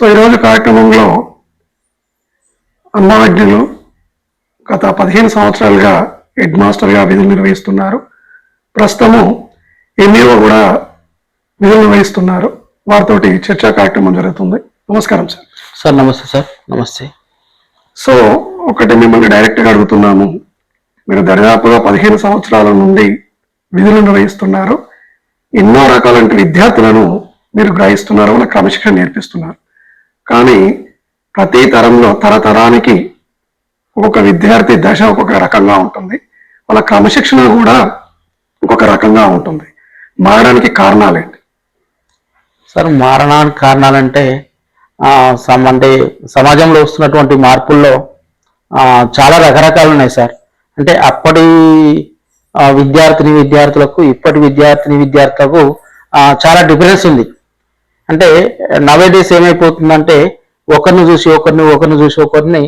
So ఈరోజు కార్యక్రమంలో అన్నవజ్ఞులు గత పదిహేను సంవత్సరాలుగా హెడ్ మాస్టర్గా విధులు నిర్వహిస్తున్నారు. ప్రస్తుతము ఎంఈఓ కూడా విధులు నిర్వహిస్తున్నారు. వారితోటి చర్చా కార్యక్రమం జరుగుతుంది. నమస్కారం సార్. సార్ నమస్తే సార్. నమస్తే. సో ఒకటి మిమ్మల్ని డైరెక్ట్గా అడుగుతున్నాము. మీరు దరిదాపుగా పదిహేను సంవత్సరాల నుండి విధులు నిర్వహిస్తున్నారు. ఎన్నో రకాలంటి విద్యార్థులను మీరు గ్రహిస్తున్నారు వాళ్ళ క్రమశిక్షణ నేర్పిస్తున్నారు. కానీ ప్రతి తరంలో తరతరానికి ఒక్కొక్క విద్యార్థి దశ ఒక్కొక్క రకంగా ఉంటుంది. వాళ్ళ క్రమశిక్షణ కూడా ఒక్కొక్క రకంగా ఉంటుంది. మారడానికి కారణాలేంటి? సార్ మారడానికి కారణాలంటే ఆ, అంటే సమాజంలో వస్తున్నటువంటి మార్పుల్లో చాలా రకరకాలు ఉన్నాయి సార్. అంటే అప్పటి విద్యార్థిని విద్యార్థులకు ఇప్పటి విద్యార్థిని విద్యార్థులకు చాలా డిఫరెన్స్ ఉంది. అంటే నవేడేస్ ఏమైపోతుందంటే ఒకరిని చూసి ఒకరిని ఒకరిని చూసి ఒకరిని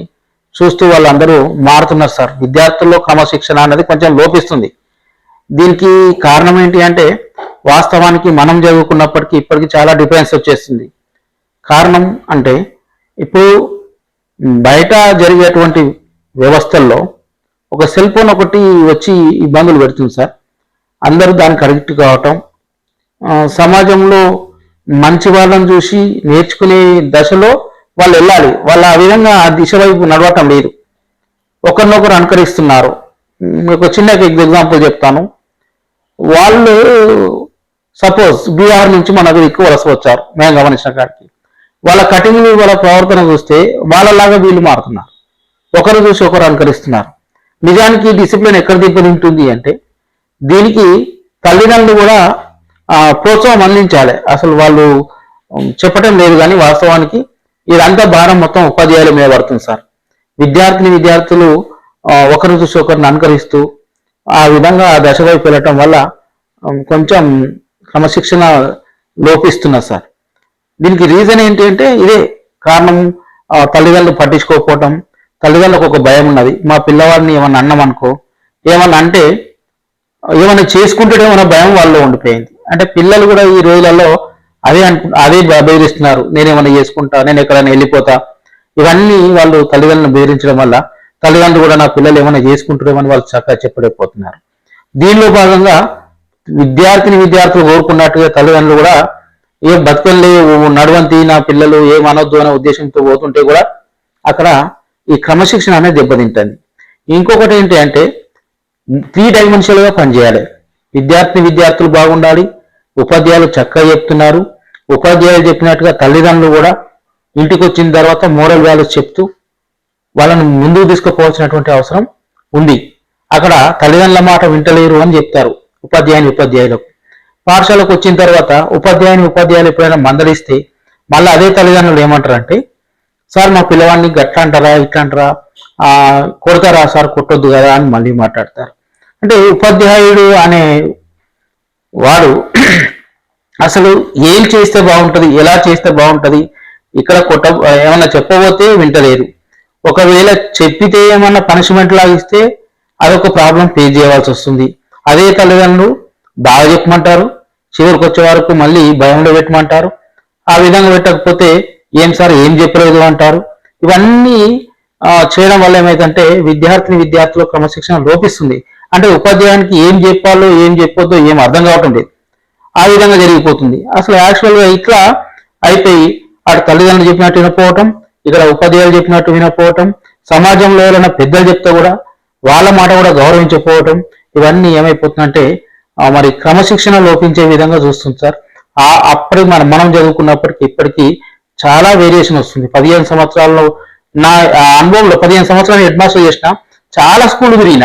చూస్తూ వాళ్ళందరూ మారుతున్నారు సార్. విద్యార్థుల్లో క్రమశిక్షణ అనేది కొంచెం లోపిస్తుంది. దీనికి కారణం ఏంటి అంటే వాస్తవానికి మనం చదువుకున్నప్పటికీ ఇప్పటికి చాలా డిఫరెన్స్ వచ్చేస్తుంది కారణం అంటే ఇప్పుడు బయట జరిగేటువంటి వ్యవస్థల్లో ఒక సెల్ ఫోన్ ఒకటి వచ్చి ఇబ్బందులు పెడుతుంది సార్. అందరూ దానికి అడిక్ట్ కావటం సమాజంలో మంచి వాళ్ళని చూసి నేర్చుకునే దశలో వాళ్ళు వెళ్ళాలి. వాళ్ళు ఆ విధంగా ఆ దిశ వైపు నడవటం లేదు. ఒకరినొకరు అనుకరిస్తున్నారు. మీకు చిన్న ఎగ్జాంపుల్ చెప్తాను. వాళ్ళు సపోజ్ బీహార్ నుంచి మన దగ్గర వలస వచ్చారు మేము గమనించిన కాడికి. వాళ్ళ కటింగ్ వాళ్ళ ప్రవర్తన చూస్తే వాళ్ళలాగా వీళ్ళు మారుతున్నారు. ఒకరు చూసి ఒకరు అనుకరిస్తున్నారు. నిజానికి డిసిప్లిన్ ఎక్కడ దెబ్బతింటుంది అంటే దీనికి తల్లిదండ్రులు కూడా ప్రోత్సాహం అందించాలి. అసలు వాళ్ళు చెప్పటం లేదు కానీ వాస్తవానికి ఇదంతా భారం మొత్తం ఉపాధ్యాయుల మీద పడుతుంది సార్. విద్యార్థిని విద్యార్థులు ఒకరిని చూసి ఒకరిని అనుకరిస్తూ ఆ విధంగా దశ వైపు వెళ్ళటం వల్ల కొంచెం క్రమశిక్షణ లోపిస్తున్నారు సార్. దీనికి రీజన్ ఏంటి అంటే ఇదే కారణం తల్లిదండ్రులు పట్టించుకోకపోవటం తల్లిదండ్రులకు ఒక భయం ఉన్నది. మా పిల్లవాడిని ఏమన్నా అన్నాం అనుకో ఏమన్నా అంటే ఏమైనా చేసుకుంటాడేమన్న భయం వాళ్ళలో ఉండిపోయింది. అంటే పిల్లలు కూడా ఈ రోజులలో అదే అను అదే బెదిరిస్తున్నారు. నేనేమైనా చేసుకుంటా? నేను ఎక్కడైనా వెళ్ళిపోతా? ఇవన్నీ వాళ్ళు తల్లిదండ్రులను బెదిరించడం వల్ల తల్లిదండ్రులు కూడా నా పిల్లలు ఏమైనా చేసుకుంటారేమని వాళ్ళు చక్కగా చెప్పలేకపోతున్నారు. దీనిలో భాగంగా విద్యార్థిని విద్యార్థులు కోరుకున్నట్టుగా తల్లిదండ్రులు కూడా ఏ బతుకల్లే నడవంతి నా పిల్లలు ఏం అనొద్దు అనే ఉద్దేశంతో పోతుంటే కూడా అక్కడ ఈ క్రమశిక్షణ అనేది దెబ్బతింటుంది. ఇంకొకటి ఏంటి అంటే త్రీ డైమెన్షనల్గా పనిచేయాలి. విద్యార్థిని విద్యార్థులు బాగుండాలి ఉపాధ్యాయులు చక్కగా చెప్తున్నారు. ఉపాధ్యాయులు చెప్పినట్టుగా తల్లిదండ్రులు కూడా ఇంటికి వచ్చిన తర్వాత మోరల్ వాల్యూస్ చెప్తూ వాళ్ళని ముందుకు తీసుకుపోవాల్సినటువంటి అవసరం ఉంది. అక్కడ తల్లిదండ్రుల మాట వింటలేరు అని చెప్తారు ఉపాధ్యాయుని ఉపాధ్యాయులకు. పాఠశాలకు వచ్చిన తర్వాత ఉపాధ్యాయుని ఉపాధ్యాయులు ఎప్పుడైనా మందలిస్తే మళ్ళీ అదే తల్లిదండ్రులు ఏమంటారంటే సార్ మా పిల్లవాడిని గట్లా అంటారా ఇట్లా అంటారా కొడతారా సార్ కొట్టొద్దు కదా అని మళ్ళీ మాట్లాడతారు. అంటే ఉపాధ్యాయుడు అనే వాడు అసలు ఏం చేస్తే బాగుంటుంది ఎలా చేస్తే బాగుంటుంది ఇక్కడ కొట్ట ఏమన్నా చెప్పబోతే వింటలేదు. ఒకవేళ చెప్పితే ఏమన్నా పనిష్మెంట్ లాగిస్తే అదొక ప్రాబ్లం ఫేస్ చేయవలసి వస్తుంది. అదే తల్లిదండ్రులు బాగా చెప్పమంటారు చివరికి వచ్చే వరకు మళ్ళీ భయంలో పెట్టమంటారు ఆ విధంగా పెట్టకపోతే ఏం సార్ ఏం చెప్పలేదు అంటారు. ఇవన్నీ చేయడం వల్ల ఏమైందంటే విద్యార్థిని విద్యార్థుల క్రమశిక్షణ లోపిస్తుంది. అంటే ఉపాధ్యాయానికి ఏం చెప్పాలో ఏం చెప్పొద్దో ఏం అర్థం కావటం లేదు. ఆ విధంగా జరిగిపోతుంది. అసలు యాక్చువల్గా ఇట్లా అయిపోయి అటు తల్లిదండ్రులు చెప్పినట్టు వినపోవటం ఇక్కడ ఉపాధ్యాయులు చెప్పినట్టు వినపోవటం సమాజంలో ఎవరైనా పెద్దలు చెప్తే కూడా వాళ్ళ మాట కూడా గౌరవించకపోవటం ఇవన్నీ ఏమైపోతుందంటే మరి క్రమశిక్షణ లోపించే విధంగా చూస్తుంది సార్. ఆ అప్పటికి మనం మనం చదువుకున్నప్పటికి ఇప్పటికీ చాలా వేరియేషన్ వస్తుంది. పదిహేను సంవత్సరాల్లో నా ఆ అనుభవంలో పదిహేను సంవత్సరాలు హెడ్ మాస్టర్ చేసిన చాలా స్కూల్ తిరిగిన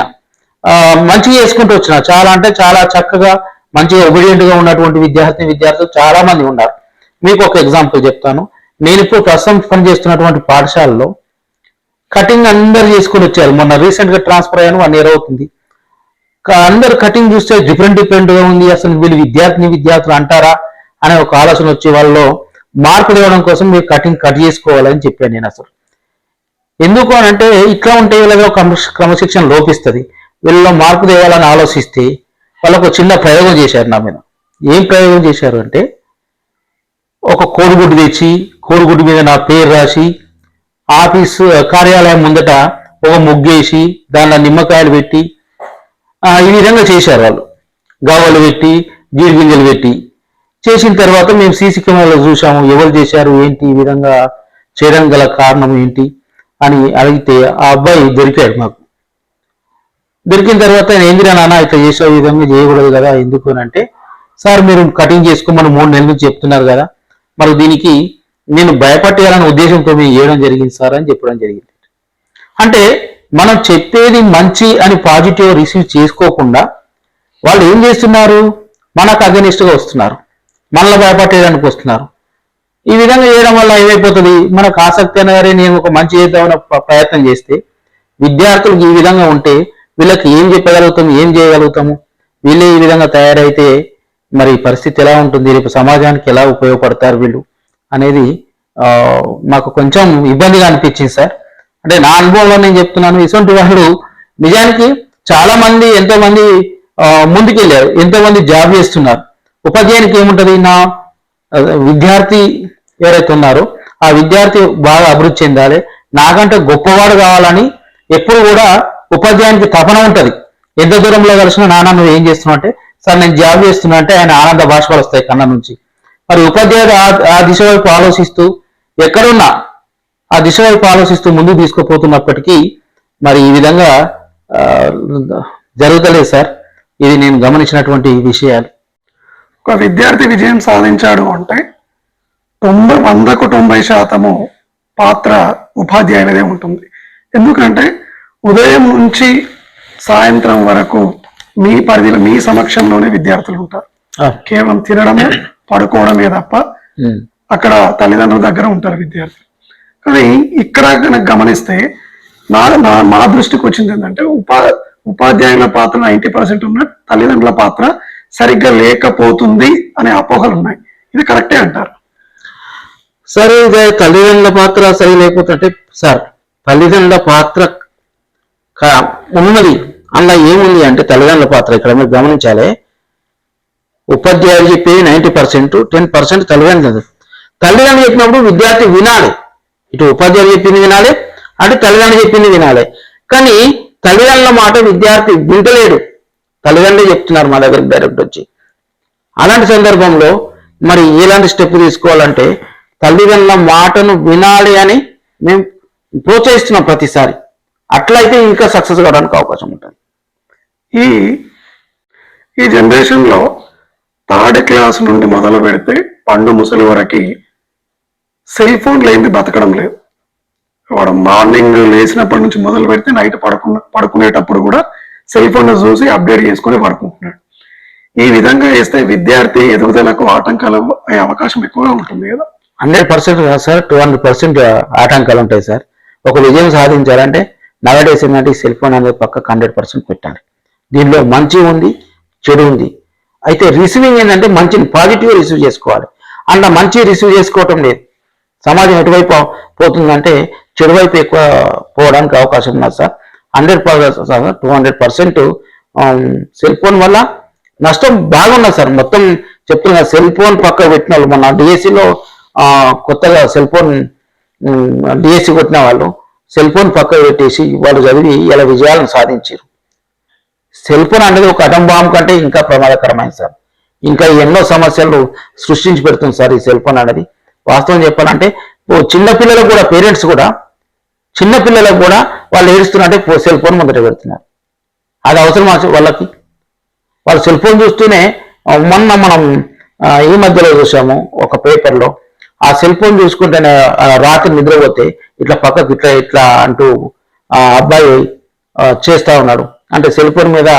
మంచిగా చేసుకుంటూ వచ్చిన చాలా అంటే చాలా చక్కగా మంచిగా ఒబిడియంట్గా ఉన్నటువంటి విద్యార్థి విద్యార్థులు చాలా మంది ఉన్నారు. మీకు ఒక ఎగ్జాంపుల్ చెప్తాను. నేను ఇప్పుడు ప్రస్తుతం పనిచేస్తున్నటువంటి పాఠశాలలో కటింగ్ అందరు చేసుకుని వచ్చారు. మొన్న రీసెంట్గా ట్రాన్స్ఫర్ అయ్యాను వన్ ఇయర్ అవుతుంది. అందరు కటింగ్ చూస్తే డిఫరెంట్ డిఫరెంట్గా ఉంది. అసలు వీళ్ళు విద్యార్థిని విద్యార్థులు అంటారా అనే ఒక ఆలోచన వచ్చి వాళ్ళలో మార్కులు ఇవ్వడం కోసం మీరు కటింగ్ కట్ చేసుకోవాలని చెప్పాను నేను అసలు. ఎందుకు అని అంటే ఇట్లా ఉంటే వీళ్ళలో క్రమశ- క్రమశిక్షణ లోపిస్తుంది. వీళ్ళలో మార్పు తేవాలని ఆలోచిస్తే వాళ్ళకు ఒక చిన్న ప్రయోగం చేశారు నా మీద. ఏం ప్రయోగం చేశారు అంటే ఒక కోడిగుడ్డు తెచ్చి కోడిగుడ్డు మీద నా పేరు రాసి ఆఫీసు కార్యాలయం ముందట ఒక ముగ్గేసి దాంట్లో నిమ్మకాయలు పెట్టి ఈ విధంగా చేశారు వాళ్ళు. గవ్వలు పెట్టి జీడి గింజలు పెట్టి. చేసిన తర్వాత మేము సీసీ కెమెరాలో చూసాము ఎవరు చేశారు ఏంటి ఈ విధంగా చేయడం గల కారణం ఏంటి అని అడిగితే ఆ అబ్బాయి దొరికాడు మాకు. దొరికిన తర్వాత నేను ఏందిరా నాన్న ఇట్లా చేసే విధంగా చేయకూడదు కదా ఎందుకు అని అంటే సార్ మీరు కటింగ్ చేసుకోమని మూడు నెలల నుంచి చెప్తున్నారు కదా మరి దీనికి నేను భయపట్టేయాలనే ఉద్దేశంతో మేము చేయడం జరిగింది సార్ అని చెప్పడం జరిగింది. అంటే మనం చెప్పేది మంచి అని పాజిటివ్ రిసీవ్ చేసుకోకుండా వాళ్ళు ఏం చేస్తున్నారు? మనకు అగనిస్ట్గా వస్తున్నారు. మనల్ని భయపట్టేయడానికి వస్తున్నారు. ఈ విధంగా చేయడం వల్ల ఏమైపోతుంది? మనకు ఆసక్తి అయినా నేను ఒక మంచి చేద్దామని ప్రయత్నం చేస్తే విద్యార్థులకు ఈ విధంగా ఉంటే వీళ్ళకి ఏం చెప్పగలుగుతాము ఏం చేయగలుగుతాము? వీళ్ళే ఈ విధంగా తయారైతే మరి పరిస్థితి ఎలా ఉంటుంది? రేపు సమాజానికి ఎలా ఉపయోగపడతారు వీళ్ళు? అనేది మాకు కొంచెం ఇబ్బందిగా అనిపించింది సార్. అంటే నా అనుభవంలో నేను చెప్తున్నాను ఇటువంటి వాళ్ళు నిజానికి చాలా మంది ఎంతో మంది ముందుకెళ్ళారు ఎంతో మంది జాబ్ చేస్తున్నారు. ఉపాధ్యాయునికి ఏముంటది? నా విద్యార్థి ఎవరైతే ఉన్నారో ఆ విద్యార్థి బాగా అభివృద్ధి చెందాలి. నాకంటే గొప్పవాడు కావాలని ఎప్పుడు కూడా ఉపాధ్యాయునికి తపన ఉంటది. ఎంత దూరంలో కలిసినా నాన్న నువ్వు ఏం చేస్తున్నావు అంటే సార్ నేను జాబ్ చేస్తున్నా అంటే ఆయన ఆనంద భాషలు వస్తాయి కన్న నుంచి. మరి ఉపాధ్యాయుడు ఆ- దిశ వైపు ఆలోచిస్తూ ఎక్కడున్నా ఆ దిశ వైపు ఆలోచిస్తూ ముందుకు తీసుకుపోతున్నప్పటికీ మరి ఈ విధంగా జరుగుతలేదు సార్. ఇది నేను గమనించినటువంటి విషయాలు. ఒక విద్యార్థి విజయం సాధించాడు అంటే తొంభై వందకు తొంభై శాతము పాత్ర ఉపాధ్యాయునిదే ఉంటుంది. ఎందుకంటే ఉదయం నుంచి సాయంత్రం వరకు మీ పరిధిలో మీ సమక్షంలోనే విద్యార్థులు ఉంటారు. కేవలం తినడమే పడుకోవడమే తప్ప అక్కడ తల్లిదండ్రుల దగ్గర ఉంటారు విద్యార్థులు. కానీ ఇక్కడ కనుక గమనిస్తే నా నా మా దృష్టికి వచ్చింది ఏంటంటే ఉపా ఉపాధ్యాయుల పాత్ర నైంటీ పర్సెంట్ ఉన్న తల్లిదండ్రుల పాత్ర సరిగ్గా లేకపోతుంది అనే అపోహలు ఉన్నాయి. ఇది కరెక్టే అంటారు. సరే ఇదే తల్లిదండ్రుల పాత్ర సరి లేకపోతే సార్ తల్లిదండ్రుల పాత్ర ఉన్నది. అందులో ఏముంది అంటే తల్లిదండ్రుల పాత్ర ఇక్కడ మీరు గమనించాలి. ఉపాధ్యాయులు చెప్పేది నైంటీ పర్సెంట్ టెన్ పర్సెంట్ తల్లిదండ్రులు. తల్లిదండ్రులు చెప్పినప్పుడు విద్యార్థి వినాలి. ఇటు ఉపాధ్యాయులు చెప్పింది వినాలి అటు తల్లిదండ్రులు చెప్పింది వినాలి. కానీ తల్లిదండ్రుల మాట విద్యార్థి వింటలేడు. తల్లిదండ్రులు చెప్తున్నారు మా దగ్గర డైరెక్ట్ వచ్చి. అలాంటి సందర్భంలో మరి ఎలాంటి స్టెప్ తీసుకోవాలంటే తల్లిదండ్రుల మాటను వినాలి అని మేము ప్రోత్సహిస్తున్నాం ప్రతిసారి. అట్లయితే ఇంకా సక్సెస్ కావడానికి అవకాశం ఉంటుంది. ఈ ఈ జనరేషన్లో థర్డ్ క్లాస్ నుండి మొదలు పెడితే పండు ముసలి వరకు సెల్ ఫోన్ లేనిది బతకడం లేదు. వాడు మార్నింగ్ లేచినప్పటి నుంచి మొదలు పెడితే నైట్ పడుకున్న పడుకునేటప్పుడు కూడా సెల్ ఫోన్ చూసి అప్డేట్ చేసుకుని పడుకుంటున్నాడు. ఈ విధంగా చేస్తే విద్యార్థి ఎదుగుదలకు ఆటంకాలు అయ్యే అవకాశం ఎక్కువగా ఉంటుంది కదా. హండ్రెడ్ పర్సెంట్ కాదు సార్ టూ హండ్రెడ్ పర్సెంట్ ఆటంకాలు ఉంటాయి సార్. ఒక విజయం సాధించాలంటే నవడేస్ ఏంటంటే సెల్ ఫోన్ అనేది పక్కకు హండ్రెడ్ పర్సెంట్ పెట్టాలి దీనిలో మంచి ఉంది చెడు ఉంది. అయితే రిసీవింగ్ ఏంటంటే మంచిని పాజిటివ్ రిసీవ్ చేసుకోవాలి. అంత మంచి రిసీవ్ చేసుకోవటం లేదు. సమాజం ఎటువైపు పోతుందంటే చెడు వైపు ఎక్కువ పోవడానికి అవకాశం ఉన్నది sir. Hundred percent two hundred percent cell phone వల్ల నష్టం బాగున్నది సార్. మొత్తం చెప్తున్నా సెల్ ఫోన్ పక్క పెట్టిన వాళ్ళు మొన్న డిఎస్సిలో కొత్తగా సెల్ ఫోన్ డిఎస్సి కొట్టిన వాళ్ళు సెల్ ఫోన్ పక్క పెట్టేసి వాళ్ళు చదివి ఇలా విజయాలను సాధించారు సెల్ ఫోన్ అనేది ఒక అటం బాంబు కంటే ఇంకా ప్రమాదకరమైన సార్. ఇంకా ఎన్నో సమస్యలు సృష్టించి పెడుతుంది సార్ ఈ సెల్ ఫోన్ అనేది వాస్తవం చెప్పాలంటే ఓ చిన్నపిల్లలకు కూడా పేరెంట్స్ కూడా చిన్న పిల్లలకు కూడా వాళ్ళు ఏడుస్తున్నారంటే సెల్ ఫోన్ మొదట పెడుతున్నారు. అది అవసరం వాళ్ళకి? వాళ్ళు సెల్ ఫోన్ చూస్తూనే మొన్న మనం ఈ మధ్యలో చూసాము ఒక పేపర్లో ఆ సెల్ ఫోన్ చూసుకుంటేనే రాత్రి నిద్రపోతే ఇట్లా పక్కకు ఇట్లా ఇట్లా అంటూ ఆ అబ్బాయి చేస్తూ చేస్తా ఉన్నాడు. అంటే సెల్ ఫోన్ మీద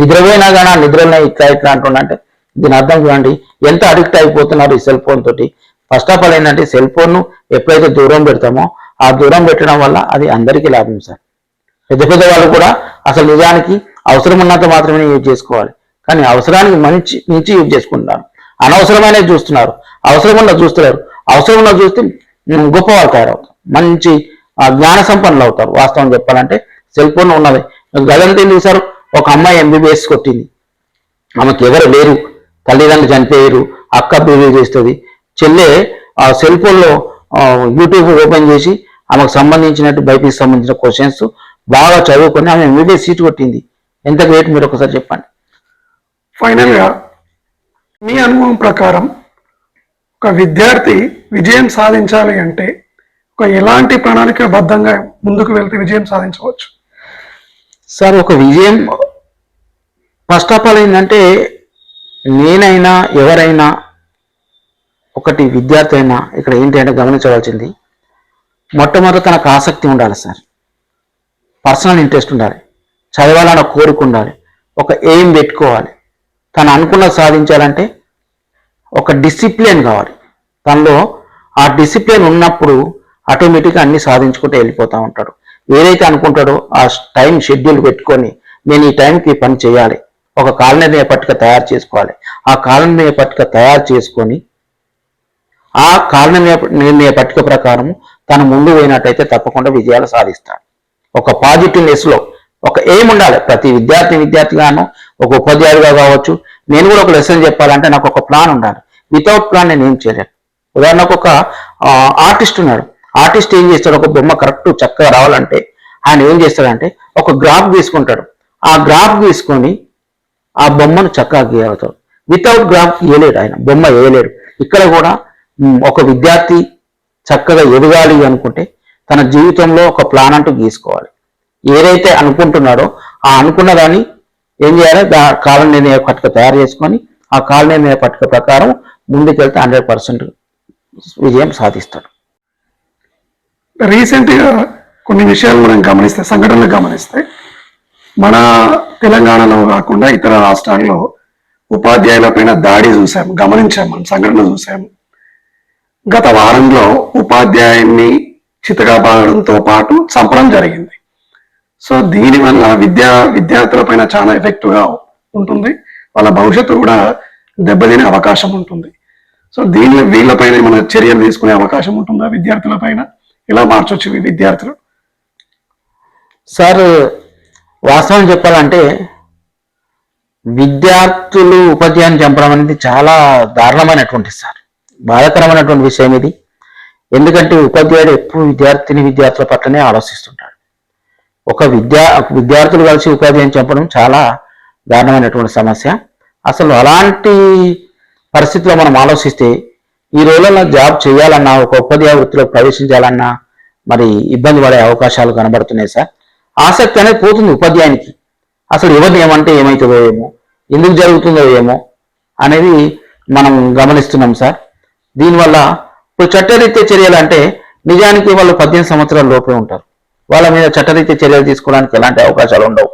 నిద్రపోయినా కానీ ఆ ఇట్లా ఇట్లా అంటున్నా అంటే దీని అర్థం చూడండి. ఎంత అడిక్ట్ అయిపోతున్నారు ఈ సెల్ ఫోన్ తోటి? ఫస్ట్ ఆఫ్ ఆల్ ఏంటంటే సెల్ ఫోన్ ఎప్పుడైతే దూరం పెడతామో ఆ దూరం పెట్టడం వల్ల అది అందరికీ లాభం సార్. పెద్ద పెద్ద వాళ్ళు కూడా అసలు నిజానికి అవసరం ఉన్నంత మాత్రమే యూజ్ చేసుకోవాలి. కానీ అవసరానికి మంచి మించి యూజ్ చేసుకుంటున్నారు. అనవసరమైన చూస్తున్నారు. అవసరం ఉన్న చూస్తున్నారు అవసరం ఉన్న చూస్తే గొప్పవాళ్ళు తయారవుతారు. మంచి జ్ఞాన సంపన్నులు అవుతారు. వాస్తవం చెప్పాలంటే సెల్ ఫోన్ ఉన్నది. గదంతా ఎందుకు సార్ ఒక అమ్మాయి ఎంబీబీఎస్ కొట్టింది. ఆమెకి ఎవరు లేరు. తల్లిదండ్రులు చనిపోయారు. అక్క బీవీ చేస్తుంది. చెల్లె ఆ సెల్ ఫోన్లో యూట్యూబ్ ఓపెన్ చేసి ఆమెకు సంబంధించినట్టు బైపీకి సంబంధించిన క్వశ్చన్స్ బాగా చదువుకొని ఆమె ఎంబీబీఎస్ సీట్ కొట్టింది. ఎంత గ్రేట్ మీరు ఒకసారి చెప్పండి? ఫైనల్గా మీ అనుభవం ప్రకారం ఒక విద్యార్థి విజయం సాధించాలి అంటే ఒక ఎలాంటి ప్రణాళికబద్ధంగా ముందుకు వెళ్తే విజయం సాధించవచ్చు? సార్ ఒక విజయం ఫస్ట్ ఆఫ్ ఆల్ ఏంటంటే నేనైనా ఎవరైనా ఒకటి విద్యార్థి అయినా ఇక్కడ ఏంటి అంటే గమనించవలసింది మొట్టమొదటి తనకు ఆసక్తి ఉండాలి సార్. పర్సనల్ ఇంట్రెస్ట్ ఉండాలి. చదవాలన్న కోరిక ఉండాలి. ఒక ఎయిమ్ పెట్టుకోవాలి. తను అనుకున్న సాధించాలంటే ఒక డిసిప్లిన్ కావాలి. తనలో ఆ డిసిప్లిన్ ఉన్నప్పుడు ఆటోమేటిక్గా అన్ని సాధించుకుంటూ వెళ్ళిపోతూ ఉంటాడు. ఏదైతే అనుకుంటాడో ఆ టైం షెడ్యూల్ పెట్టుకొని నేను ఈ టైంకి పని చేయాలి. ఒక కాలనీయ పట్టిక తయారు చేసుకోవాలి. ఆ కాలనీయ పట్టిక తయారు చేసుకొని ఆ కాలనీయ నిర్ణయ పట్టిక ప్రకారం తను ముందు పోయినట్టయితే తప్పకుండా విజయాలు సాధిస్తాడు. ఒక పాజిటివ్నెస్లో ఒక ఏం ఉండాలి. ప్రతి విద్యార్థి విద్యార్థిగాను ఒక ఉపాధ్యాయుడిగా కావచ్చు నేను కూడా ఒక లెసన్ చెప్పాలంటే నాకు ఒక ప్లాన్ ఉండాలి. వితౌట్ ప్లాన్ నేను ఏం చేయలేను. ఉదాహరణకు ఒక ఆర్టిస్ట్ ఉన్నాడు. ఆర్టిస్ట్ ఏం చేస్తాడు? ఒక బొమ్మ కరెక్ట్ చక్కగా రావాలంటే ఆయన ఏం చేస్తాడంటే ఒక గ్రాఫ్ తీసుకుంటాడు. ఆ గ్రాఫ్ తీసుకొని ఆ బొమ్మను చక్కగా గీయగలుగుతాడు వితౌట్ గ్రాఫ్ గీయలేడు ఆయన. బొమ్మ వేయలేడు. ఇక్కడ కూడా ఒక విద్యార్థి చక్కగా ఎదగాలి అనుకుంటే తన జీవితంలో ఒక ప్లాన్ అంటూ గీసుకోవాలి. ఏదైతే అనుకుంటున్నాడో ఆ అనుకున్న దాన్ని ఏం చేయాలి? దా కాల నిర్ణయ పట్టిక తయారు చేసుకొని ఆ కాల నిర్ణయ పట్టిక ప్రకారం ముందుకెళ్తే హండ్రెడ్ పర్సెంట్ విజయం సాధిస్తాడు. రీసెంట్గా కొన్ని విషయాలు మనం గమనిస్తే సంఘటనలు గమనిస్తే మన తెలంగాణలో కాకుండా ఇతర రాష్ట్రాల్లో ఉపాధ్యాయుల పైన దాడి చూసాము గమనించాము మనం సంఘటన చూసాము గత వారంలో ఉపాధ్యాయుని చితగా బాగడంతో పాటు చంపడం జరిగింది. సో దీనివల్ల విద్యా విద్యార్థుల పైన చాలా ఎఫెక్టివ్గా ఉంటుంది. వాళ్ళ భవిష్యత్తు కూడా దెబ్బతినే అవకాశం ఉంటుంది. సో దీని వీళ్ళపైన మన చర్యలు తీసుకునే అవకాశం ఉంటుందా విద్యార్థుల పైన? ఇలా మార్చొచ్చు విద్యార్థులు? సార్ వాస్తవం చెప్పాలంటే విద్యార్థులు ఉపాధ్యాయుని చంపడం అనేది చాలా దారుణమైనటువంటి సార్ బాధాకరమైనటువంటి విషయం ఇది. ఎందుకంటే ఉపాధ్యాయుడు ఎప్పుడు విద్యార్థిని విద్యార్థుల పట్లనే ఆలోచిస్తుంటాడు. ఒక విద్యా విద్యార్థులు కలిసి ఉపాధ్యాయుని చంపడం చాలా దారుణమైనటువంటి సమస్య. అసలు అలాంటి పరిస్థితిలో మనం ఆలోచిస్తే ఈ రోజుల్లో జాబ్ చేయాలన్నా ఒక ఉపాధ్యాయ వృత్తిలో ప్రవేశించాలన్నా మరి ఇబ్బంది పడే అవకాశాలు కనబడుతున్నాయి సార్. ఆసక్తి అనేది పోతుంది ఉపాధ్యాయునికి. అసలు ఎవరిని ఏమంటే ఏమవుతుందో ఏమో ఎందుకు జరుగుతుందో ఏమో అనేది మనం గమనిస్తున్నాం సార్. దీనివల్ల ఇప్పుడు చట్టరీత్యా చర్యలు అంటే నిజానికి వాళ్ళు పద్దెనిమిది సంవత్సరాల లోపే ఉంటారు. వాళ్ళ మీద చట్టరీత్యా చర్యలు తీసుకోవడానికి ఎలాంటి అవకాశాలు ఉండవు.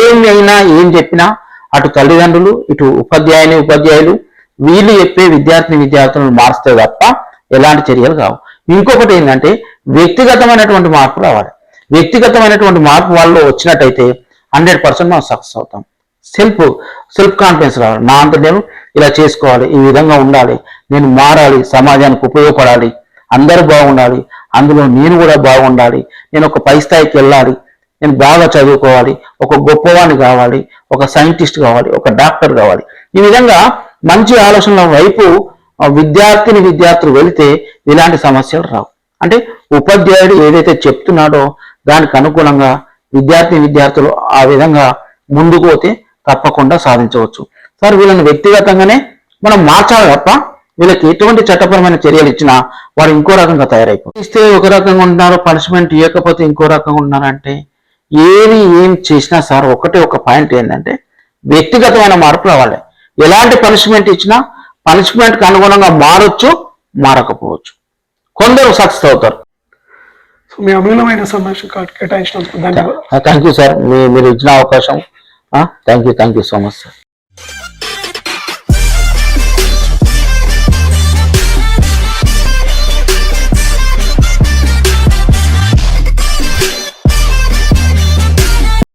ఏమైనా ఏం చెప్పినా అటు తల్లిదండ్రులు ఇటు ఉపాధ్యాయుని ఉపాధ్యాయులు వీళ్ళు చెప్పే విద్యార్థిని విద్యార్థులను మారుస్తే తప్ప ఎలాంటి చర్యలు కావు. ఇంకొకటి ఏంటంటే వ్యక్తిగతమైనటువంటి మార్పు రావాలి. వ్యక్తిగతమైనటువంటి మార్పు వాళ్ళు వచ్చినట్టయితే హండ్రెడ్ పర్సెంట్ మనం సక్సెస్ అవుతాం. సెల్ఫ్ సెల్ఫ్ కాన్ఫిడెన్స్ రావాలి. నా అంత నేను ఇలా చేసుకోవాలి ఈ విధంగా ఉండాలి నేను మారాలి సమాజానికి ఉపయోగపడాలి అందరూ బాగుండాలి అందులో నేను కూడా బాగుండాలి నేను ఒక పై స్థాయికి వెళ్ళాలి నేను బాగా చదువుకోవాలి ఒక గొప్పవాణ్ణి కావాలి ఒక సైంటిస్ట్ కావాలి ఒక డాక్టర్ కావాలి. ఈ విధంగా మంచి ఆలోచనల వైపు విద్యార్థిని విద్యార్థులు వెళితే ఇలాంటి సమస్యలు రావు. అంటే ఉపాధ్యాయుడు ఏదైతే చెప్తున్నాడో దానికి అనుగుణంగా విద్యార్థి విద్యార్థులు ఆ విధంగా ముందుకు పోతే తప్పకుండా సాధించవచ్చు. సార్ వీళ్ళని వ్యక్తిగతంగానే మనం మార్చాలి తప్ప వీళ్ళకి ఎటువంటి చట్టపరమైన చర్యలు ఇచ్చినా వారు ఇంకో రకంగా తయారైపోతారు. ఇస్తే ఒక రకంగా ఉంటున్నారు పనిష్మెంట్ ఇవ్వకపోతే ఇంకో రకంగా ఉన్నారంటే ఏది ఏం చేసినా సార్ ఒకటే ఒక పాయింట్ ఏంటంటే వ్యక్తిగతమైన మార్పు రావాలి ఎలాంటి పనిష్మెంట్ ఇచ్చినా పనిష్మెంట్కి అనుగుణంగా మారొచ్చు మారకపోవచ్చు. కొందరు సక్సెస్ అవుతారు. మీ అమూల్యమైన కేటాయించినందుకు ధన్యవాదాలు. Thank you sir. మీరు ఇచ్చిన అవకాశం thank you thank you so much sir.